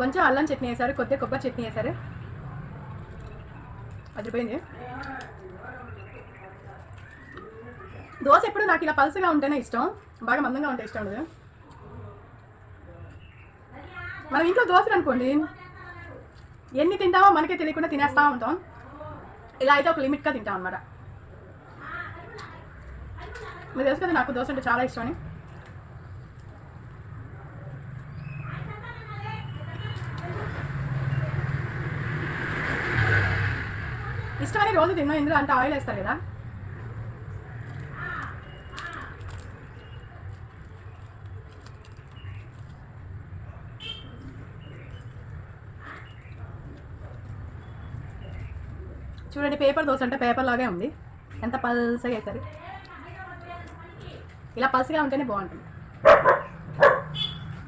కొంచెం అల్లం చట్నీ వేశారు కొద్దిగా కొబ్బరి చట్నీ వేశారు. అదిపోయింది దోశ ఎప్పుడు నాకు ఇలా పల్సగా ఉంటేనే ఇష్టం. బాగా మందంగా ఉంటే ఇష్టం ఉండదు. మనం ఇంట్లో దోశలు అనుకోండి ఎన్ని తింటామో మనకే తెలియకుండా తినేస్తా ఉంటాం. ఇలా అయితే ఒక లిమిట్గా తింటాం అనమాట మీరు తెలుసు కదా నాకు దోశ అంటే చాలా ఇష్టం ఇష్టమని రోజు తిన్నాం ఇందులో అంటే ఆయిల్ వేస్తారు కదా. చూడండి పేపర్ దోశ అంటే పేపర్ లాగే ఉంది. ఎంత పల్సగా వేసారు ఇలా పల్సగా ఉంటేనే బాగుంటుంది.